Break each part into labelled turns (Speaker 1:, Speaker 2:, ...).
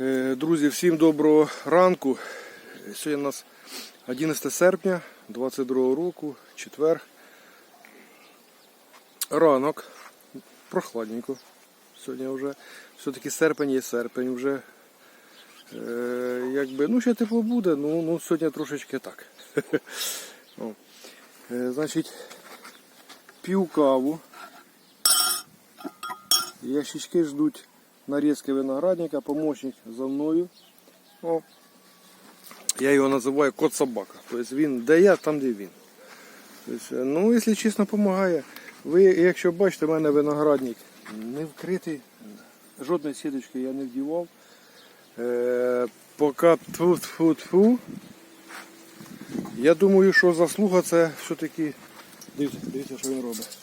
Speaker 1: Е, Друзі, всім доброго ранку. Сьогодні у нас 11 серпня 22 року, четвер. Ранок. Прохладненько. Сьогодні вже все-таки серпень є серпень вже. Е, якби, ну ще тепло буде, ну, ну сьогодні трошечки так. Е, значить, п'ю каву. Ящички ждуть нарізки виноградника, помощник за мною. О. Я його називаю кот собака. Тобто він де я, там де він. Тобто, ну, якщо чесно, допомагає. Ви, якщо бачите, в мене виноградник не вкритий, жодної сіточки я не вдівав. Е, поки тфу тфу тфу Я думаю, що заслуга це все-таки. Дивіться, дивіться, що він робить.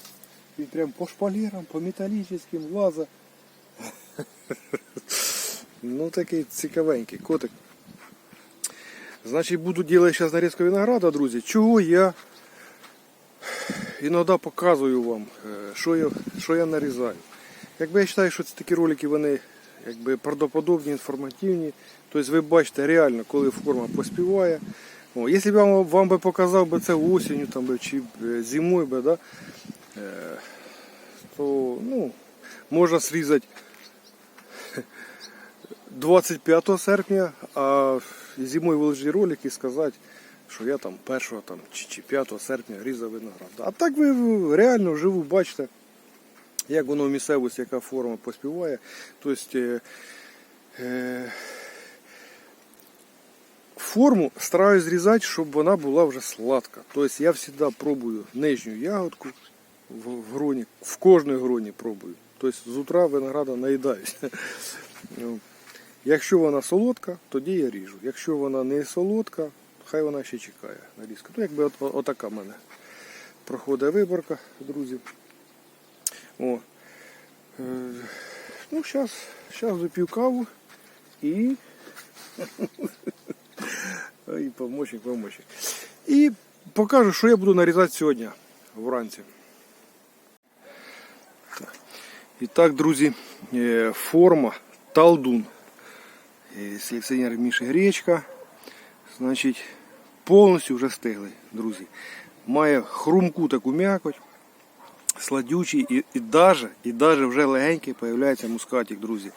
Speaker 1: Він прям по шпалерам, по металічним лаза. Ну такий цікавенький котик. Значить, буду робити зараз нарізку винограда, друзі. Чого я іноді показую вам, е, що я, що я нарізаю. Якби я вважаю, що ці такі ролики вони якби правдоподобні, інформативні. Тобто ви бачите реально, коли форма поспіває. О, якщо б я вам, вам би показав би це осінню там, чи е, зимою, би, да, е, то ну, можна зрізати 25 серпня, а зимою виложити ролик і сказати, що я там 1 там, чи, чи 5 серпня різав виноград. А так ви реально вживу бачите, як воно в місцевості, яка форма поспіває. Тобто, е, е, форму стараюсь зрізати, щоб вона була вже сладка. Тобто я завжди пробую нижню ягодку в, гроні, в кожній гроні пробую. Тобто з утра винограда наїдаюсь. Якщо вона солодка, тоді я ріжу. Якщо вона не солодка, хай вона ще чекає нарізка. Ну, якби от, от- отака в мене проходить виборка, друзі. О. Е, ну, зараз вип'ю каву і. Ой, помощник, помощник. І покажу, що я буду нарізати сьогодні вранці. І так, друзі, е, форма талдун. Е, Селекціонер Міші Гречка. Значить, повністю вже стигли, друзі. Має хрумку таку м'якоть, сладючий і, і даже, і даже вже легенький появляється мускатик, друзі.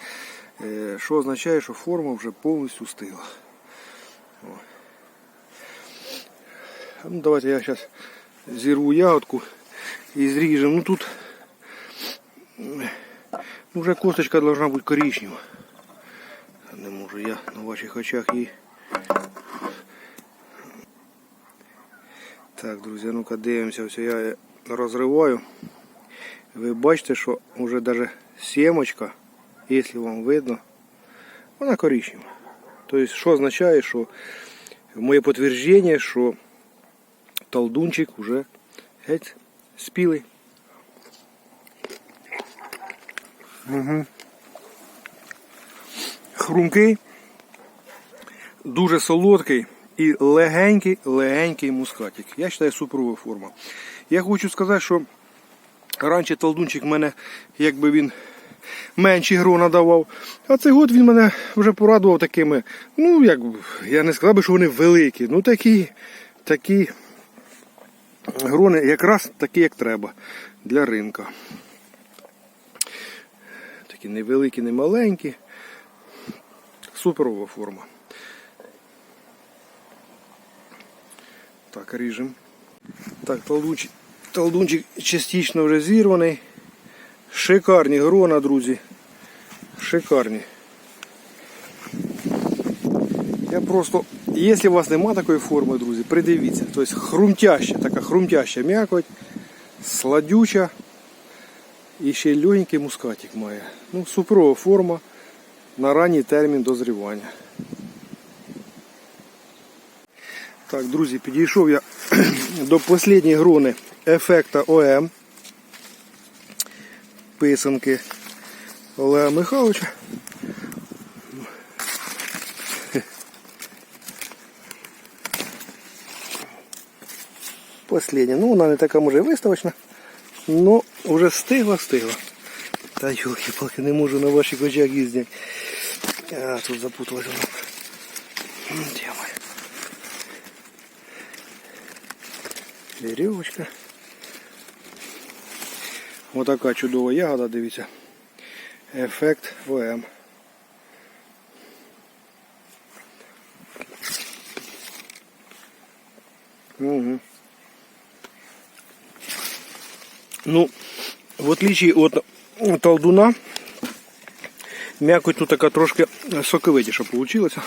Speaker 1: Е, Що означає, що форма вже повністю стигла. О. А Ну, давайте я зараз зірву ягодку і зріжемо. Ну тут м, ну, вже косточка должна бути коричнева. Не можу я на ваших очах її. Так, друзі, ну-ка дивимося, ось я розриваю. Ви бачите, що вже навіть сімочка, якщо вам видно, вона коричнева. Тобто, що означає, що моє підтвердження, що талдунчик вже геть спілий. Угу. Хрумкий, дуже солодкий і легенький, легенький мускатик. Я вважаю суперова форма. Я хочу сказати, що раніше талдунчик мене, якби він менші грона давав. А цей год він мене вже порадував такими, ну як я не сказав би, що вони великі, ну такі, такі грони якраз такі, як треба для ринка. Такі невеликі, не маленькі. Суперова форма. Так, ріжем. Так, талдунчик, талдунчик частично вже зірваний. Шикарні грона, друзі. Шикарні. Я просто, якщо у вас немає такої форми, друзі, придивіться. Тобто хрумтяща, така хрумтяща м'якоть, сладюча і ще легенький мускатик має. Ну, суперова форма на ранній термін дозрівання. Так, друзі, підійшов я до останньої грони ефекта ОМ. Писанки Олега Михайловича. Последня. Ну, вона не така може виставочна, але вже стигла, Та йолки-палки, не можу на ваших очах їздити. А, тут запуталась воно. Веревочка. Отака чудова ягода, дивіться. Ефект ОМ. Угу. Ну, в отличие от толдуна, м'якоть тут така трошки соковитіша получилася.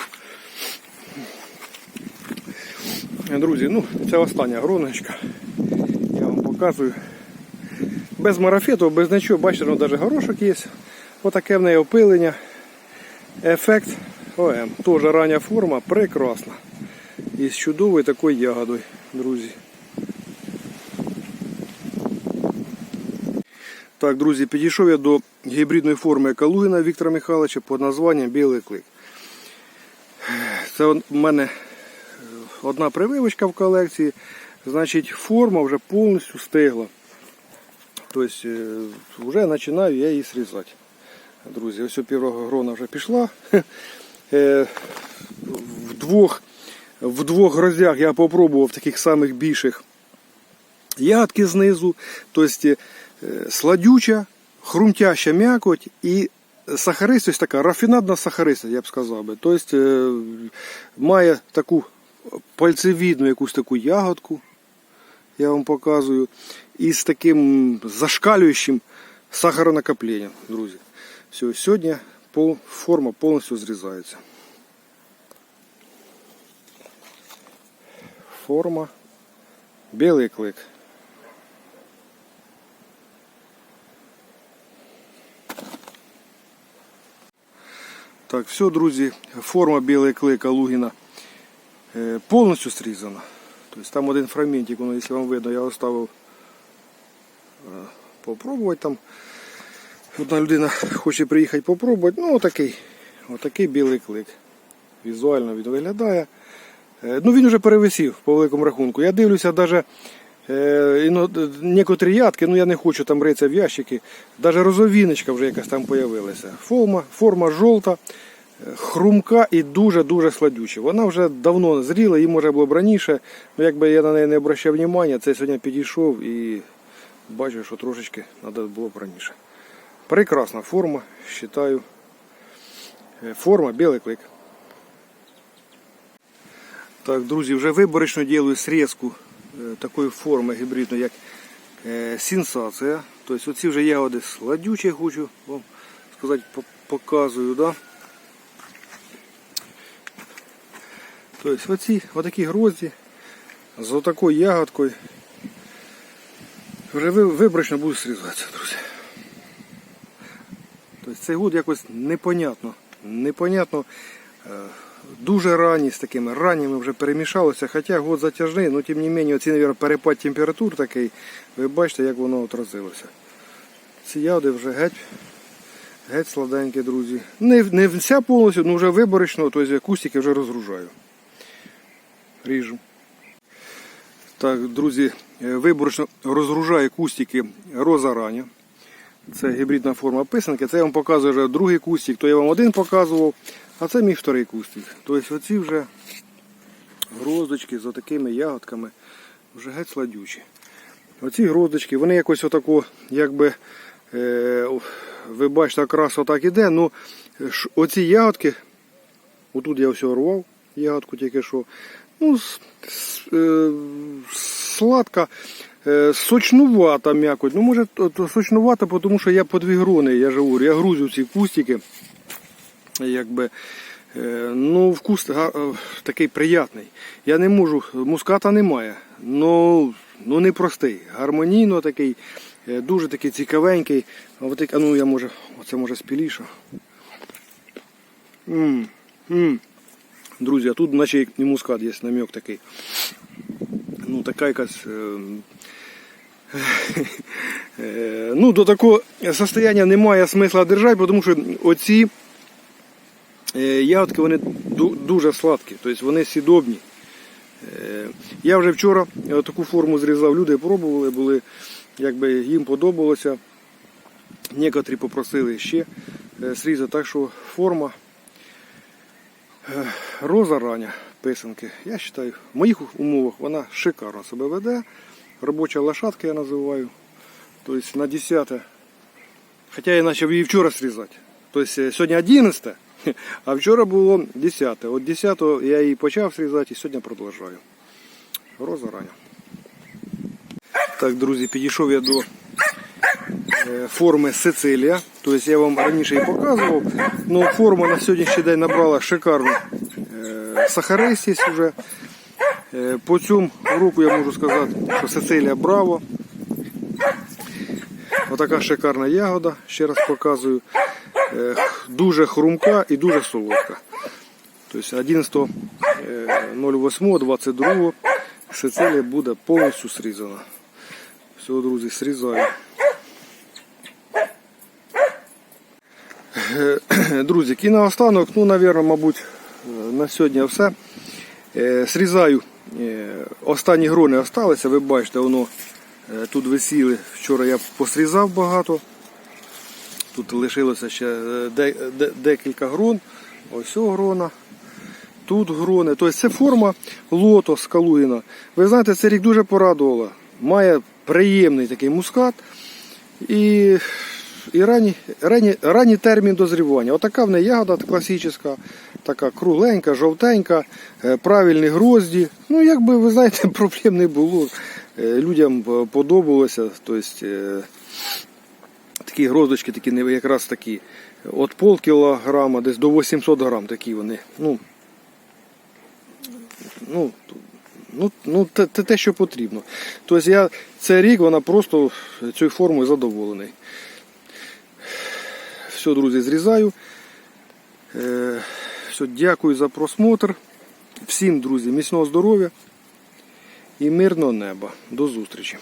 Speaker 1: Друзі, ну, це остання гроночка. Я вам показую. Без марафету, без нічого, бачите, ну, навіть горошок є. Отаке в неї опилення. Ефект ОМ. Теж рання форма, прекрасна. І з чудовою такою ягодою, друзі. Так, друзі, підійшов я до гібридної форми Калугіна Віктора Михайловича під названням Білий клик. Це у мене одна прививочка в колекції. Значить, форма вже повністю стигла. Тобто е, вже починаю я її срізати. Друзі, ось перша грона вже пішла. Е, В двох, в двох грозях я попробував таких самих більших ягодки знизу. Тобто е, сладюча, хрумтяща м'якоть і сахаристость така, рафінадна сахаристость, я б сказав би. Тобто е, має таку пальцевідну якусь таку ягодку, я вам показую, і з таким зашкалюючим сахаронакопленням, друзі. Все, сьогодні форма повністю зрізається. Форма білий клик. Так, все, друзі, форма білий клик Алугіна е, повністю срізана. Тобто там один фрагментик, воно, якщо вам видно, я оставив е, попробувати там. Одна людина хоче приїхати попробувати. Ну, отакий, отакий білий клик. Візуально він виглядає. Е, Ну, він вже перевисів по великому рахунку. Я дивлюся, навіть некоторі ядки, ну я не хочу там ритися в ящики, навіть розовіночка вже якась там з'явилася. Форма, форма жовта, е, хрумка і дуже-дуже сладюча. Вона вже давно зріла, її може було б раніше. Ну, якби я на неї не обращав уваги, це сьогодні підійшов і бачу, що трошечки треба було б раніше. Прекрасна форма, вважаю. Е, Форма білий клик. Так, друзі, вже виборочно ділю срізку е, такої форми гібридної, як е, сенсація. Тобто оці вже ягоди сладючі, хочу вам сказати, показую. Да? Тобто оці отакі грозді з отакою ягодкою вже виборочно будуть срізатися, друзі. Тобто цей год якось непонятно. Непонятно. Дуже ранні з такими ранніми вже перемішалося, хоча год затяжний, але тим не менше, оці, мабуть, перепад температур такий, ви бачите, як воно отразилося. Ці ягоди вже геть, геть сладенькі, друзі. Не, не вся повністю, ну вже виборочно, тобто кустики вже розгружаю. Ріжу. Так, друзі, е, виборочно розгружаю кустики роза. Це гібридна форма писанки. Це я вам показую вже другий кустик, то я вам один показував, а це мій вторий кустик. Тобто оці вже гроздочки з отакими ягодками вже геть сладючі. Оці гроздочки, вони якось отако, якби, е, ви бачите, якраз отак іде. Ну, оці ягодки, отут я все рвав, ягодку тільки що. Ну, е, сладка, сочнувата м'якоть. Ну, може, сочнувата, тому що я по дві грони, я ж говорю, я грузю ці кустики. Якби, е, ну, вкус е, такий приятний. Я не можу, муската немає. Ну, ну не простий. Гармонійно такий, е, дуже такий цікавенький. А, ну я може, оце може спіліше. М, м. Друзі, а тут наче і мускат є намек такий. Ну, така якась. Е, ну, до такого состояння немає смисла держати, тому що оці е, ягодки вони дуже сладкі, тобто вони сідобні. Е, Я вже вчора таку форму зрізав, люди пробували, були, якби їм подобалося. Некоторі попросили ще срізати, так що форма Роза раня писанки. Я вважаю, в моїх умовах вона шикарно себе веде. Робоча лошадка я називаю. Тобто на 10. Хоча я почав її вчора срізати. Тобто е, сьогодні 11, а вчора було 10. От 10 я її почав срізати і сьогодні продовжую. Роза раня. Так, друзі, підійшов я до е, форми Сицилія. Тобто я вам раніше її показував. Ну, форма на сьогоднішній день набрала шикарну е, сахаристість вже. Е, По цьому року я можу сказати, що Сицилія браво. Отака шикарна ягода, ще раз показую. Е, Дуже хрумка і дуже солодка. Тобто 11.08.22 Сицилія буде повністю срізана. Все, друзі, срізаю. Е, Друзі, і наостанок, ну, навірно, мабуть, е, на сьогодні все. Е, Срізаю. Е, Останні грони залишилися, ви бачите, воно е, тут висіли. Вчора я посрізав багато. Тут лишилося ще е, де- де- декілька грон. Ось грона. Тут грони. Тобто це форма лотос калугіна. Ви знаєте, цей рік дуже порадувала. Має приємний такий мускат і, і ранній, ранній, ранній термін дозрівання. Отака в неї ягода класична, така кругленька, жовтенька, е, правильні грозді. Ну, якби ви знаєте, проблем не було. Е, Людям е, подобалося. Тобто, такі гроздочки, такі якраз такі. От пол кілограма, десь до 800 грам такі вони. Ну, ну, ну, ну те, те, що потрібно. Тобто я цей рік вона просто цією формою задоволений. Все, друзі, зрізаю. Е, все, дякую за просмотр. Всім, друзі, міцного здоров'я і мирного неба. До зустрічі.